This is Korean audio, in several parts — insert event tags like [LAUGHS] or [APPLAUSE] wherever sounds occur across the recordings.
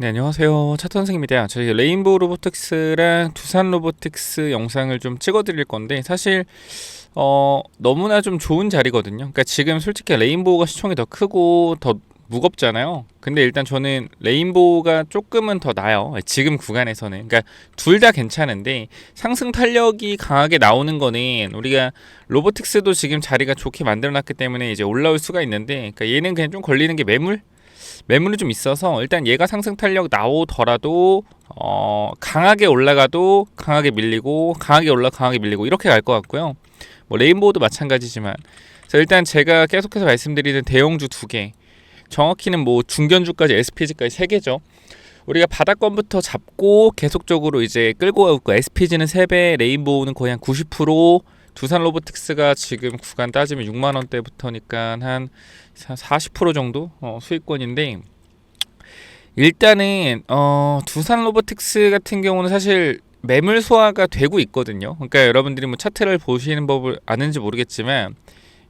네 안녕하세요. 차선생입니다. 저희 레인보우 로보틱스랑 두산 로보틱스 영상을 좀 찍어 드릴 건데 사실 어 너무나 좀 좋은 자리거든요. 그러니까 지금 솔직히 레인보우가 시총이 더 크고 더 무겁잖아요. 근데 일단 저는 레인보우가 조금은 더 나아요. 지금 구간에서는. 그러니까 둘 다 괜찮은데 상승 탄력이 강하게 나오는 거는 우리가 로보틱스도 지금 자리가 좋게 만들어 놨기 때문에 이제 올라올 수가 있는데 그러니까 얘는 그냥 좀 걸리는 게 매물 매물이 좀 있어서 일단 얘가 상승 탄력 나오더라도 어, 강하게 올라가도 강하게 밀리고 강하게 올라 강하게 밀리고 이렇게 갈 것 같고요. 뭐 레인보우도 마찬가지지만 그래서 일단 제가 계속해서 말씀드리는 대형주 두 개, 정확히는 뭐 중견주까지 SPG까지 세 개죠. 우리가 바닥권부터 잡고 계속적으로 이제 끌고 가고 SPG는 3배, 레인보우는 거의 한 90%, 두산 로보틱스가 지금 구간 따지면 6만 원대부터니까 한 40% 정도 어, 수익권인데 일단은 어, 두산 로보틱스 같은 경우는 사실 매물 소화가 되고 있거든요. 그러니까 여러분들이 뭐 차트를 보시는 법을 아는지 모르겠지만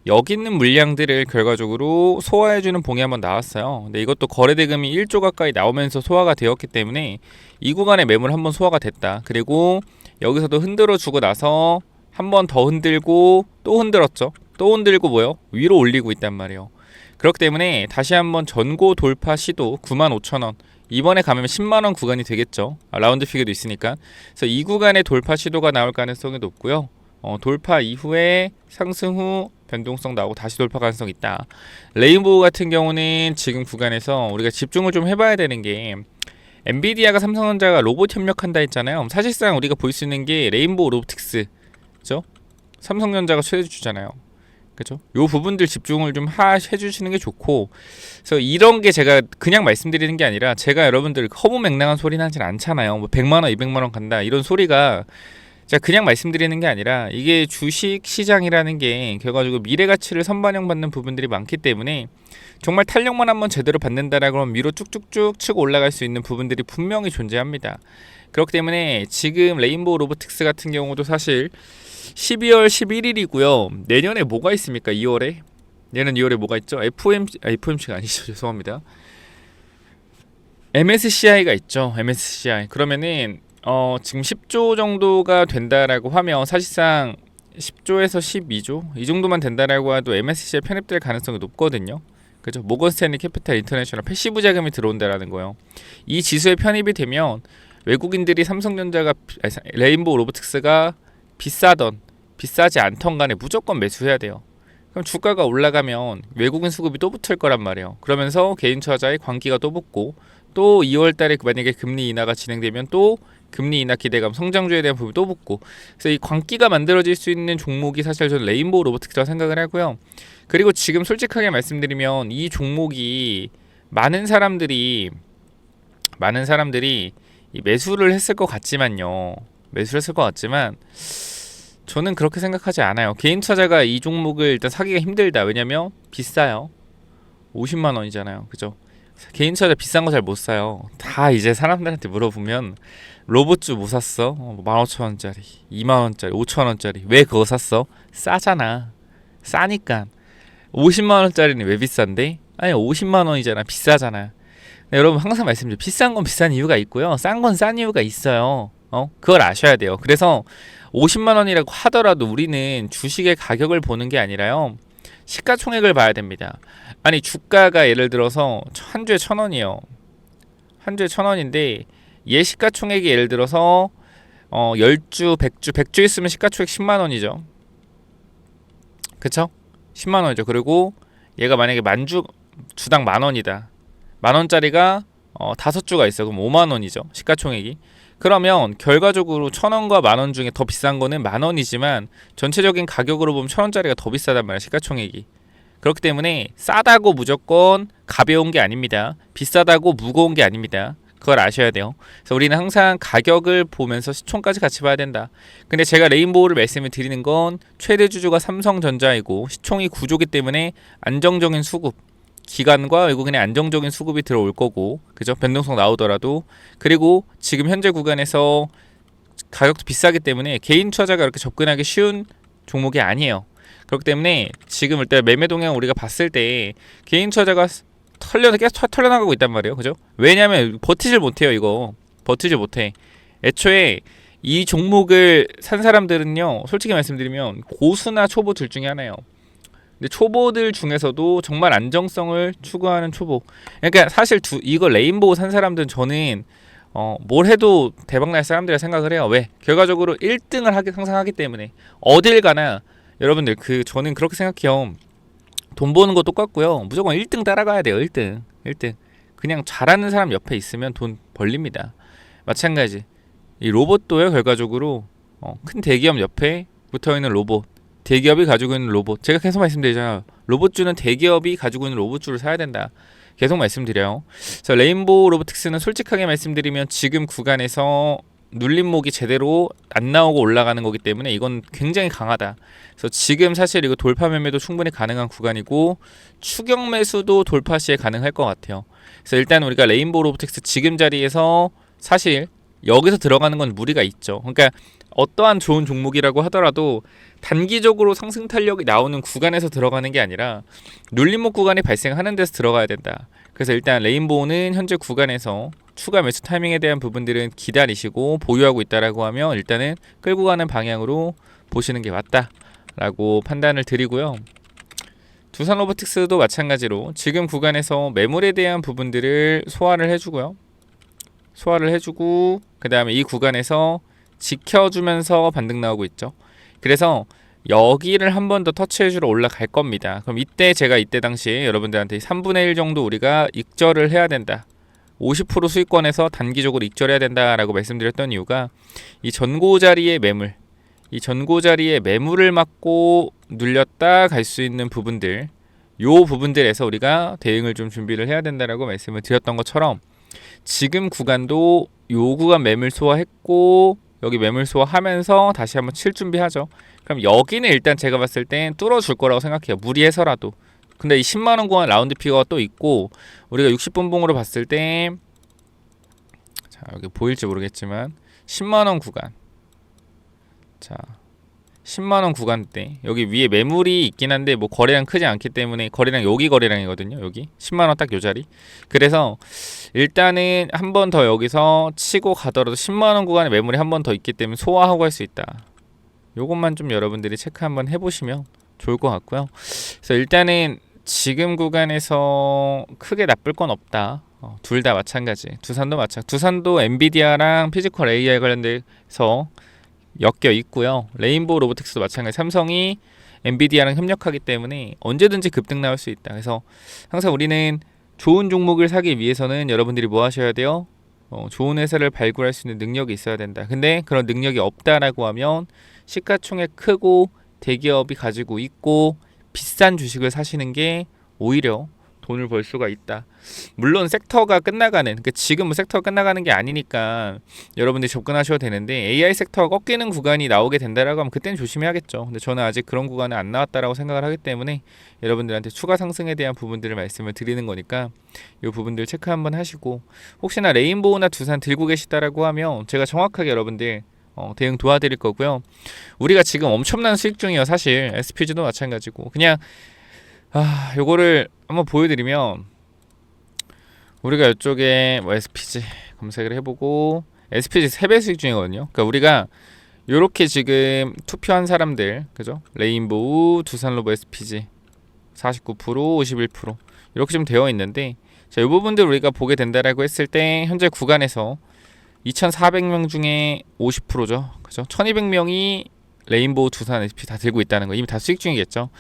여기 있는 물량들을 결과적으로 소화해주는 봉이 한번 나왔어요. 근데 이것도 거래 대금이 1조 가까이 나오면서 소화가 되었기 때문에 이 구간에 매물 한번 소화가 됐다. 그리고 여기서도 흔들어 주고 나서 한 번 더 흔들고 또 흔들었죠. 또 흔들고 뭐요? 위로 올리고 있단 말이에요. 그렇기 때문에 다시 한번 전고 돌파 시도 95,000원. 이번에 가면 10만 원 구간이 되겠죠. 아, 라운드 피겨도 있으니까. 그래서 이 구간에 돌파 시도가 나올 가능성이 높고요. 어, 돌파 이후에 상승 후 변동성 나오고 다시 돌파 가능성 있다. 레인보우 같은 경우는 지금 구간에서 우리가 집중을 좀 해봐야 되는 게 엔비디아가 삼성전자가 로봇 협력한다 했잖아요. 사실상 우리가 볼 수 있는 게 레인보우 로보틱스, 그죠? 삼성전자가 최대주잖아요. 그죠? 요 부분들 집중을 좀 하, 해주시는 게 좋고, 그래서 이런 게 제가 그냥 말씀드리는 게 아니라 제가 여러분들 허무맹랑한 소리는 하진 않잖아요. 뭐 100만 원, 200만 원 간다 이런 소리가 제가 그냥 말씀드리는 게 아니라 이게 주식 시장이라는 게 결과적으로 미래 가치를 선반영 받는 부분들이 많기 때문에 정말 탄력만 한번 제대로 받는다라 그러면 위로 쭉쭉쭉 치고 올라갈 수 있는 부분들이 분명히 존재합니다. 그렇기 때문에 지금 레인보우 로보틱스 같은 경우도 사실 12월 11일이고요. 내년에 뭐가 있습니까? 2월에? 얘는 2월에 뭐가 있죠? FOMC, 아, FOMC가 아니죠. [LAUGHS] 죄송합니다. MSCI가 있죠. MSCI. 그러면은 어, 지금 10조 정도가 된다라고 하면 사실상 10조에서 12조 이 정도만 된다라고 해도 MSCI 편입될 가능성이 높거든요. 그죠? 모건 스탠리 캐피탈 인터내셔널 패시브 자금이 들어온다라는 거예요. 이 지수에 편입이 되면 외국인들이 삼성전자가 레인보우 로보틱스가 비싸던 비싸지 않던 간에 무조건 매수해야 돼요. 그럼 주가가 올라가면 외국인 수급이 또 붙을 거란 말이에요. 그러면서 개인 투자자의 광기가 또 붙고 또 2월 달에 만약에 금리 인하가 진행되면 또 금리 인하 기대감, 성장주에 대한 부분이 또 붙고 그래서 이 광기가 만들어질 수 있는 종목이 사실 저는 레인보우 로보틱스라고 생각을 하고요. 그리고 지금 솔직하게 말씀드리면 이 종목이 많은 사람들이 많은 사람들이 매수를 했을 것 같지만요. 매수를 했을 것 같지만 저는 그렇게 생각하지 않아요. 개인 투자자가 이 종목을 일단 사기가 힘들다. 왜냐면 비싸요. 50만 원이잖아요. 그죠? 개인 투자자 비싼 거 잘 못 사요. 다 이제 사람들한테 물어보면 로봇주 뭐 샀어? 어, 15,000원짜리, 2만원짜리, 5천원짜리. 왜 그거 샀어? 싸잖아. 싸니까. 50만원짜리는 왜 비싼데? 아니, 50만원이잖아. 비싸잖아. 네, 여러분 항상 말씀드려 비싼 건 비싼 이유가 있고요. 싼 건 싼 이유가 있어요. 어? 그걸 아셔야 돼요. 그래서 50만 원이라고 하더라도 우리는 주식의 가격을 보는 게 아니라요. 시가총액을 봐야 됩니다. 아니 주가가 예를 들어서 한 주에 천 원이요. 한 주에 천 원인데 얘 시가총액이 예를 들어서 어 10주, 100주, 100주 있으면 시가총액 10만 원이죠. 그쵸? 10만 원이죠. 그리고 얘가 만약에 만주 주당 만 원이다. 만 원짜리가 어 다섯 주가 있어. 그럼 5만 원이죠. 시가총액이. 그러면 결과적으로 천 원과 만 원 중에 더 비싼 거는 만 원이지만 전체적인 가격으로 보면 천 원짜리가 더 비싸단 말이야 시가총액이. 그렇기 때문에 싸다고 무조건 가벼운 게 아닙니다. 비싸다고 무거운 게 아닙니다. 그걸 아셔야 돼요. 그래서 우리는 항상 가격을 보면서 시총까지 같이 봐야 된다. 근데 제가 레인보우를 말씀을 드리는 건 최대 주주가 삼성전자이고 시총이 구조기 때문에 안정적인 수급 기관과 외국인의 안정적인 수급이 들어올 거고 그죠 변동성 나오더라도 그리고 지금 현재 구간에서 가격도 비싸기 때문에 개인 투자자가 이렇게 접근하기 쉬운 종목이 아니에요 그렇기 때문에 지금 일단 매매 동향 우리가 봤을 때 개인 투자자가 털려 계속 털- 털려나가고 있단 말이에요. 그죠? 왜냐면 버티질 못해요, 이거. 버티질 못해. 애초에 이 종목을 산 사람들은요. 솔직히 말씀드리면 고수나 초보 둘 중에 하나예요. 근데 초보들 중에서도 정말 안정성을 추구하는 초보. 그러니까 사실 두 이거 레인보우 산 사람들은 저는 어, 뭘 해도 대박 날 사람들이라 생각을 해요. 왜? 결과적으로 1등을 하기 항상 하기 때문에 어딜 가나 여러분들 그 저는 그렇게 생각해요. 돈 버는 거 똑같고요. 무조건 1등 따라가야 돼요. 1등. 1등. 그냥 잘하는 사람 옆에 있으면 돈 벌립니다. 마찬가지. 이 로봇도요. 결과적으로 어, 큰 대기업 옆에 붙어 있는 로봇. 대기업이 가지고 있는 로봇. 제가 계속 말씀드리잖아요. 로봇주는 대기업이 가지고 있는 로봇주를 사야 된다. 계속 말씀드려요. 그래서 레인보우 로보틱스는 솔직하게 말씀드리면 지금 구간에서 눌림목이 제대로 안 나오고 올라가는 거기 때문에 이건 굉장히 강하다. 그래서 지금 사실 이거 돌파 매매도 충분히 가능한 구간이고 추격 매수도 돌파 시에 가능할 것 같아요. 그래서 일단 우리가 레인보우 로보틱스 지금 자리에서 사실 여기서 들어가는 건 무리가 있죠. 그러니까 어떠한 좋은 종목이라고 하더라도 단기적으로 상승 탄력이 나오는 구간에서 들어가는 게 아니라 눌림목 구간이 발생하는 데서 들어가야 된다. 그래서 일단 레인보우는 현재 구간에서 추가 매수 타이밍에 대한 부분들은 기다리시고 보유하고 있다라고 하면 일단은 끌고 가는 방향으로 보시는 게 맞다라고 판단을 드리고요. 두산 로보틱스도 마찬가지로 지금 구간에서 매물에 대한 부분들을 소화를 해주고요. 소화를 해주고 그 다음에 이 구간에서 지켜주면서 반등 나오고 있죠. 그래서 여기를 한 번 더 터치해주러 올라갈 겁니다. 그럼 이때 제가 이때 당시에 여러분들한테 3분의 1 정도 우리가 익절을 해야 된다. 50% 수익권에서 단기적으로 익절해야 된다라고 말씀드렸던 이유가 이 전고 자리의 매물, 이 전고 자리의 매물을 막고 눌렸다 갈 수 있는 부분들, 요 부분들에서 우리가 대응을 좀 준비를 해야 된다라고 말씀을 드렸던 것처럼 지금 구간도 요 구간 매물 소화했고 여기 매물 소화하면서 다시 한번 칠 준비하죠. 그럼 여기는 일단 제가 봤을 땐 뚫어줄 거라고 생각해요. 무리해서라도. 근데 이 10만 원 구간 라운드 피거가 또 있고 우리가 60분 봉으로 봤을 때 자, 여기 보일지 모르겠지만 10만 원 구간. 자. 10만 원 구간대 여기 위에 매물이 있긴 한데 뭐 거래량 크지 않기 때문에 거래량 여기 거래량이거든요. 여기 10만 원 딱 요 자리. 그래서 일단은 한 번 더 여기서 치고 가더라도 10만 원 구간에 매물이 한 번 더 있기 때문에 소화하고 할 수 있다. 요것만 좀 여러분들이 체크 한번 해보시면 좋을 것 같고요. 그래서 일단은 지금 구간에서 크게 나쁠 건 없다. 어, 둘 다 마찬가지. 두산도 마찬. 두산도 엔비디아랑 피지컬 AI 관련돼서 엮여 있고요. 레인보우 로보틱스도 마찬가지. 삼성이 엔비디아랑 협력하기 때문에 언제든지 급등 나올 수 있다. 그래서 항상 우리는 좋은 종목을 사기 위해서는 여러분들이 뭐 하셔야 돼요? 어, 좋은 회사를 발굴할 수 있는 능력이 있어야 된다. 근데 그런 능력이 없다라고 하면 시가총액 크고 대기업이 가지고 있고 비싼 주식을 사시는 게 오히려 돈을 벌 수가 있다. 물론 섹터가 끝나가는 그러니까 지금 뭐 섹터가 끝나가는 게 아니니까 여러분들이 접근하셔도 되는데 AI 섹터가 꺾이는 구간이 나오게 된다라고 하면 그때는 조심해야겠죠. 근데 저는 아직 그런 구간은 안 나왔다라고 생각을 하기 때문에 여러분들한테 추가 상승에 대한 부분들을 말씀을 드리는 거니까 이 부분들 체크 한번 하시고 혹시나 레인보우나 두산 들고 계시다라고 하면 제가 정확하게 여러분들 어, 대응 도와드릴 거고요. 우리가 지금 엄청난 수익 중이에요. 사실 SPG도 마찬가지고 그냥 아 요거를 한번 보여드리면 우리가 이쪽에 뭐 SPG 검색을 해보고 SPG 3배 수익 중이거든요. 그러니까 우리가 요렇게 지금 투표한 사람들 그죠? 레인보우, 두산로버 SPG 49%, 51% 이렇게 좀 되어 있는데 자, 이 부분들 우리가 보게 된다라고 했을 때 현재 구간에서 2,400명 중에 50%죠. 그죠? 1,200명이 레인보우, 두산, SP 다 들고 있다는 거 이미 다 수익 중이겠죠.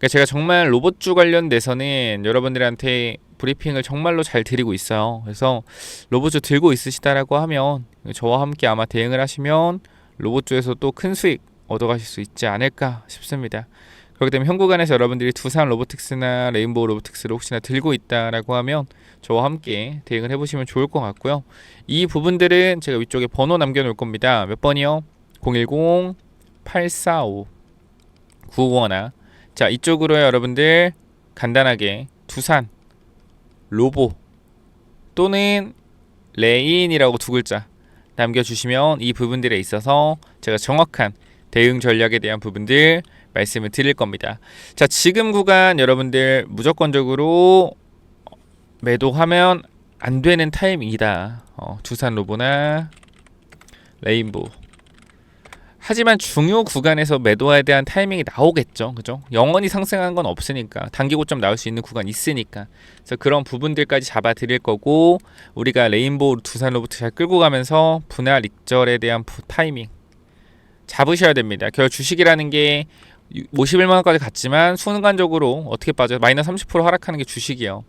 그러니까 제가 정말 로봇주 관련돼서는 여러분들한테 브리핑을 정말로 잘 드리고 있어요. 그래서 로봇주 들고 있으시다라고 하면 저와 함께 아마 대응을 하시면 로봇주에서 또 큰 수익 얻어가실 수 있지 않을까 싶습니다. 그렇기 때문에 현 구간에서 여러분들이 두산 로보틱스나 레인보우 로보틱스를 혹시나 들고 있다라고 하면 저와 함께 대응을 해보시면 좋을 것 같고요. 이 부분들은 제가 위쪽에 번호 남겨놓을 겁니다. 몇 번이요? 010 845 951 자 이쪽으로 여러분들 간단하게 두산 로보 또는 레인이라고 두 글자 남겨주시면 이 부분들에 있어서 제가 정확한 대응 전략에 대한 부분들 말씀을 드릴 겁니다. 자 지금 구간 여러분들 무조건적으로 매도하면 안 되는 타이밍이다. 어, 두산 로보나 레인보우. 하지만 중요 구간에서 매도에 대한 타이밍이 나오겠죠. 그죠? 영원히 상승한 건 없으니까. 단기 고점 나올 수 있는 구간 있으니까. 그래서 그런 부분들까지 잡아 드릴 거고 우리가 레인보우 두산 로보트 잘 끌고 가면서 분할 익절에 대한 부- 타이밍 잡으셔야 됩니다. 결 주식이라는 게 51만 원까지 갔지만 순간적으로 어떻게 빠져요? 마이너스 30% 하락하는 게 주식이에요.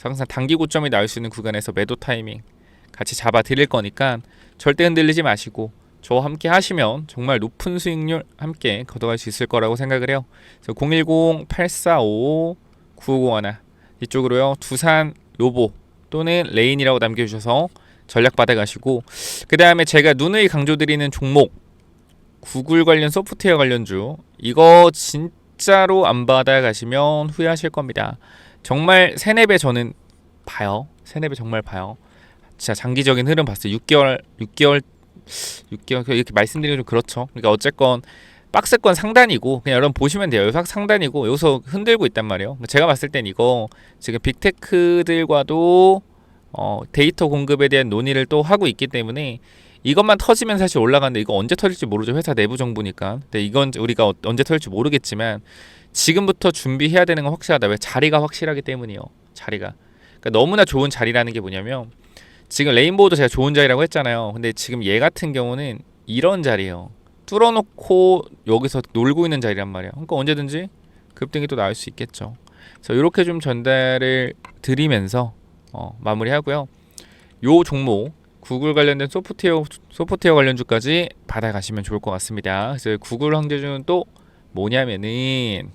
항상 단기 고점이 나올 수 있는 구간에서 매도 타이밍 같이 잡아 드릴 거니까 절대 흔들리지 마시고 저와 함께 하시면 정말 높은 수익률 함께 걷어갈 수 있을 거라고 생각을 해요. 그래서 010-845-9501 이쪽으로요. 두산 로보 또는 레인이라고 남겨주셔서 전략 받아가시고 그 다음에 제가 눈의 강조드리는 종목 구글 관련 소프트웨어 관련주 이거 진짜로 안 받아가시면 후회하실 겁니다. 정말 세네 배 저는 봐요. 세네 배 정말 봐요. 진짜 장기적인 흐름 봤어요. 6개월 6개월 6개월 이렇게 말씀드리면 좀 그렇죠. 그러니까 어쨌건 박스권 상단이고 그냥 여러분 보시면 돼요. 여기서 상단이고 여기서 흔들고 있단 말이에요. 그러니까 제가 봤을 땐 이거 지금 빅테크들과도 어, 데이터 공급에 대한 논의를 또 하고 있기 때문에 이것만 터지면 사실 올라가는데 이거 언제 터질지 모르죠. 회사 내부 정보니까. 근데 이건 우리가 어- 언제 터질지 모르겠지만 지금부터 준비해야 되는 건 확실하다. 왜 자리가 확실하기 때문이요. 자리가. 그러니까 너무나 좋은 자리라는 게 뭐냐면 지금 레인보우도 제가 좋은 자리라고 했잖아요. 근데 지금 얘 같은 경우는 이런 자리예요. 뚫어놓고 여기서 놀고 있는 자리란 말이야. 그러니까 언제든지 급등이 또 나올 수 있겠죠. 그래서 이렇게 좀 전달을 드리면서 어, 마무리하고요. 요 종목 구글 관련된 소프트웨어 소프트웨어 관련 주까지 받아가시면 좋을 것 같습니다. 그래서 구글 황제주는 또 뭐냐면은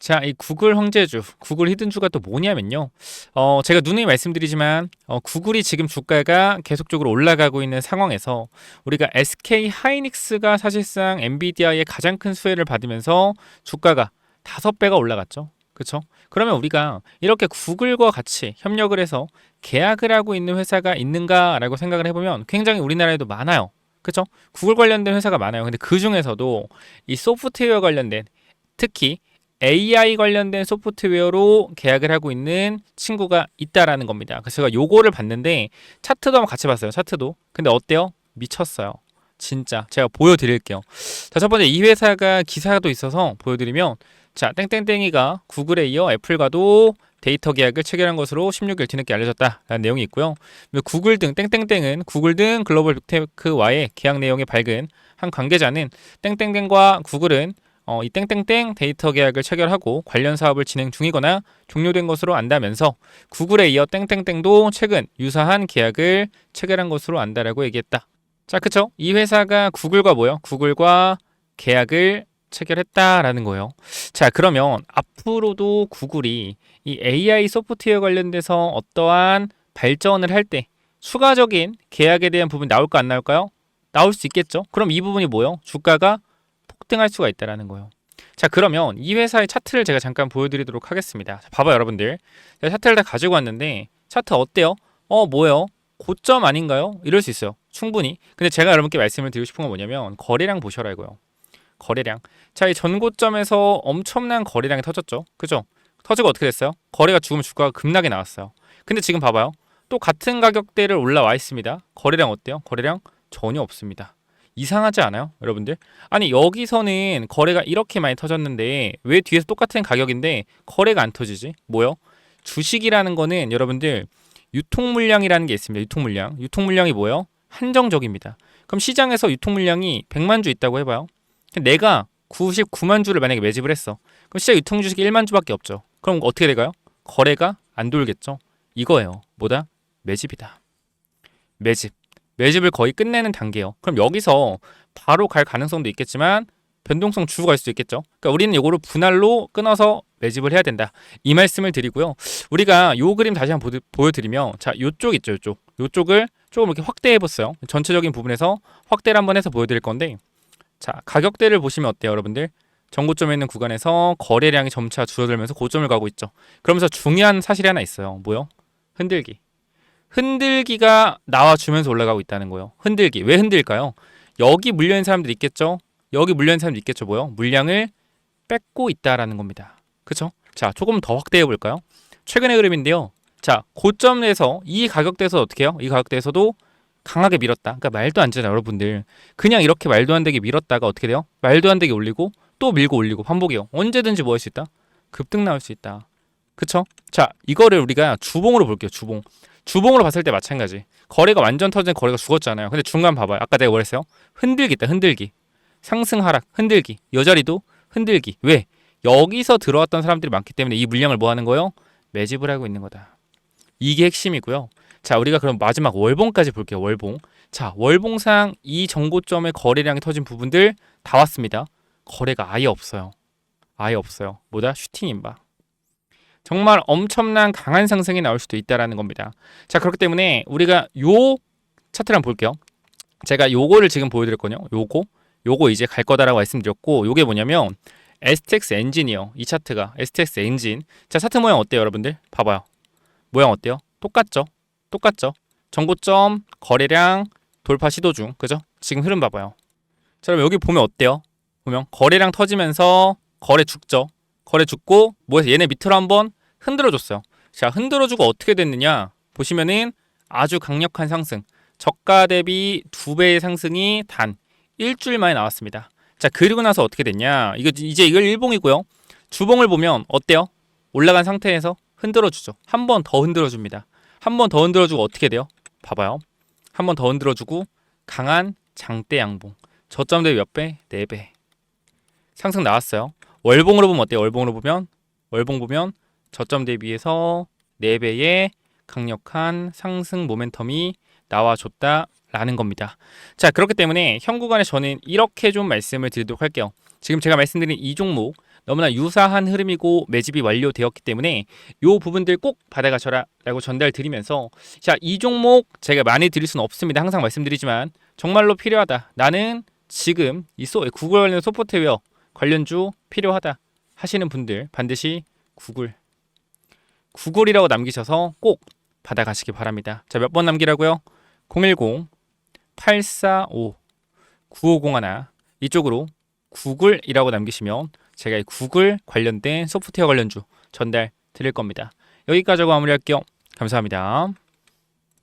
자, 이 구글 황제주, 구글 히든주가 또 뭐냐면요. 어, 제가 누누이 말씀드리지만 어, 구글이 지금 주가가 계속적으로 올라가고 있는 상황에서 우리가 SK 하이닉스가 사실상 엔비디아의 가장 큰 수혜를 받으면서 주가가 다섯 배가 올라갔죠. 그렇죠? 그러면 우리가 이렇게 구글과 같이 협력을 해서 계약을 하고 있는 회사가 있는가라고 생각을 해보면 굉장히 우리나라에도 많아요. 그렇죠? 구글 관련된 회사가 많아요. 근데 그 중에서도 이 소프트웨어 관련된 특히 AI 관련된 소프트웨어로 계약을 하고 있는 친구가 있다라는 겁니다. 그래서 제가 요거를 봤는데 차트도 한번 같이 봤어요. 차트도. 근데 어때요? 미쳤어요. 진짜 제가 보여드릴게요. 자, 첫 번째 이 회사가 기사도 있어서 보여드리면 자 땡땡땡이가 구글에 이어 애플과도 데이터 계약을 체결한 것으로 16일 뒤늦게 알려졌다라는 내용이 있고요. 구글 등 땡땡땡은 구글 등 글로벌 빅테크와의 계약 내용에 밝은 한 관계자는 땡땡땡과 구글은 어, 이 땡땡땡 데이터 계약을 체결하고 관련 사업을 진행 중이거나 종료된 것으로 안다면서 구글에 이어 땡땡땡도 최근 유사한 계약을 체결한 것으로 안다라고 얘기했다. 자, 그쵸? 이 회사가 구글과 뭐요? 구글과 계약을 체결했다라는 거예요. 자, 그러면 앞으로도 구글이 이 AI 소프트웨어 관련돼서 어떠한 발전을 할 때 추가적인 계약에 대한 부분이 나올까 안 나올까요? 나올 수 있겠죠. 그럼 이 부분이 뭐요? 주가가 폭등할 수가 있다라는 거예요. 자, 그러면 이 회사의 차트를 제가 잠깐 보여드리도록 하겠습니다. 자, 봐봐요, 여러분들. 차트를 다 가지고 왔는데 차트 어때요? 어, 뭐예요? 고점 아닌가요? 이럴 수 있어요. 충분히. 근데 제가 여러분께 말씀을 드리고 싶은 건 뭐냐면 거래량 보셔라 이거요. 거래량. 자, 이 전고점에서 엄청난 거래량이 터졌죠. 그죠? 터지고 어떻게 됐어요? 거래가 죽으면 주가가 급락이 나왔어요. 근데 지금 봐봐요. 또 같은 가격대를 올라와 있습니다. 거래량 어때요? 거래량 전혀 없습니다. 이상하지 않아요? 여러분들? 아니, 여기서는 거래가 이렇게 많이 터졌는데 왜 뒤에서 똑같은 가격인데 거래가 안 터지지? 뭐요? 주식이라는 거는 여러분들 유통 물량이라는 게 있습니다. 유통 물량. 유통 물량이 뭐예요? 한정적입니다. 그럼 시장에서 유통 물량이 100만 주 있다고 해 봐요. 내가 99만 주를 만약에 매집을 했어. 그럼 시장 유통 주식이 1만 주밖에 없죠. 그럼 어떻게 될까요? 거래가 안 돌겠죠. 이거예요. 뭐다? 매집이다. 매집. 매집을 거의 끝내는 단계예요. 그럼 여기서 바로 갈 가능성도 있겠지만 변동성 주고 갈 수도 있겠죠. 그러니까 우리는 이거를 분할로 끊어서 매집을 해야 된다. 이 말씀을 드리고요. 우리가 요 그림 다시 한번 보여드리면 자, 요쪽 있죠, 요쪽. 요쪽을 조금 이렇게 확대해 봤어요. 전체적인 부분에서 확대를 한번 해서 보여드릴 건데 자, 가격대를 보시면 어때요, 여러분들? 전고점에 있는 구간에서 거래량이 점차 줄어들면서 고점을 가고 있죠. 그러면서 중요한 사실이 하나 있어요. 뭐요? 흔들기. 흔들기가 나와주면서 올라가고 있다는 거예요. 흔들기. 왜 흔들까요? 여기 물려있는 사람들 있겠죠? 여기 물려있는 사람들 있겠죠? 뭐요? 물량을 뺏고 있다라는 겁니다. 그쵸? 자, 조금 더 확대해 볼까요? 최근의 흐름인데요. 자, 고점에서 이 가격대에서 어떻게 해요? 이 가격대에서도 강하게 밀었다. 그러니까 말도 안 되잖아요, 여러분들. 그냥 이렇게 말도 안 되게 밀었다가 어떻게 돼요? 말도 안 되게 올리고 또 밀고 올리고 반복이요. 언제든지 뭐 할 수 있다? 급등 나올 수 있다. 그쵸? 자, 이거를 우리가 주봉으로 볼게요. 주봉. 주봉으로 봤을 때 마찬가지. 거래가 완전 터진 거래가 죽었잖아요. 근데 중간 봐봐요. 아까 내가 뭐랬어요? 흔들기 있다. 흔들기. 상승 하락 흔들기. 여 자리도 흔들기. 왜? 여기서 들어왔던 사람들이 많기 때문에 이 물량을 뭐 하는 거요? 매집을 하고 있는 거다. 이게 핵심이고요. 자, 우리가 그럼 마지막 월봉까지 볼게요. 월봉. 자, 월봉상 이 정고점의 거래량이 터진 부분들 다 왔습니다. 거래가 아예 없어요. 아예 없어요. 뭐다? 슈팅 임박. 정말 엄청난 강한 상승이 나올 수도 있다라는 겁니다. 자, 그렇기 때문에 우리가 요 차트를 한번 볼게요. 제가 요거를 지금 보여드렸거든요. 요거, 요거 이제 갈 거다라고 말씀드렸고, 요게 뭐냐면 STX 엔진이요. 이 차트가 STX 엔진. 자, 차트 모양 어때요, 여러분들? 봐봐요. 모양 어때요? 똑같죠? 똑같죠? 정고점, 거래량, 돌파 시도 중, 그죠? 지금 흐름 봐봐요. 자, 그럼 여기 보면 어때요? 보면 거래량 터지면서 거래 죽죠. 거래 죽고 뭐 해서 얘네 밑으로 한번 흔들어 줬어요. 자, 흔들어 주고 어떻게 됐느냐? 보시면은 아주 강력한 상승. 저가 대비 두 배의 상승이 단 일주일 만에 나왔습니다. 자, 그리고 나서 어떻게 됐냐? 이거 이제 이걸 일봉이고요. 주봉을 보면 어때요? 올라간 상태에서 흔들어 주죠. 한 번 더 흔들어 줍니다. 한 번 더 흔들어 주고 어떻게 돼요? 봐봐요. 한 번 더 흔들어 주고 강한 장대 양봉. 저점 대비 몇 배? 4배. 상승 나왔어요. 월봉으로 보면 어때요? 월봉으로 보면 월봉 보면 저점 대비해서 4배의 강력한 상승 모멘텀이 나와줬다 라는 겁니다. 자, 그렇기 때문에 현 구간에 저는 이렇게 좀 말씀을 드리도록 할게요. 지금 제가 말씀드린 이 종목 너무나 유사한 흐름이고 매집이 완료되었기 때문에 요 부분들 꼭 받아가셔라 라고 전달 드리면서 자, 이 종목 제가 많이 드릴 수는 없습니다. 항상 말씀드리지만 정말로 필요하다. 나는 지금 이 소, 구글 관련 소프트웨어 관련주 필요하다 하시는 분들 반드시 구글 구글이라고 남기셔서 꼭 받아가시기 바랍니다. 자, 몇 번 남기라고요? 010 845 9501 이쪽으로 구글이라고 남기시면 제가 이 구글 관련된 소프트웨어 관련주 전달 드릴 겁니다. 여기까지 마무리할게요. 감사합니다.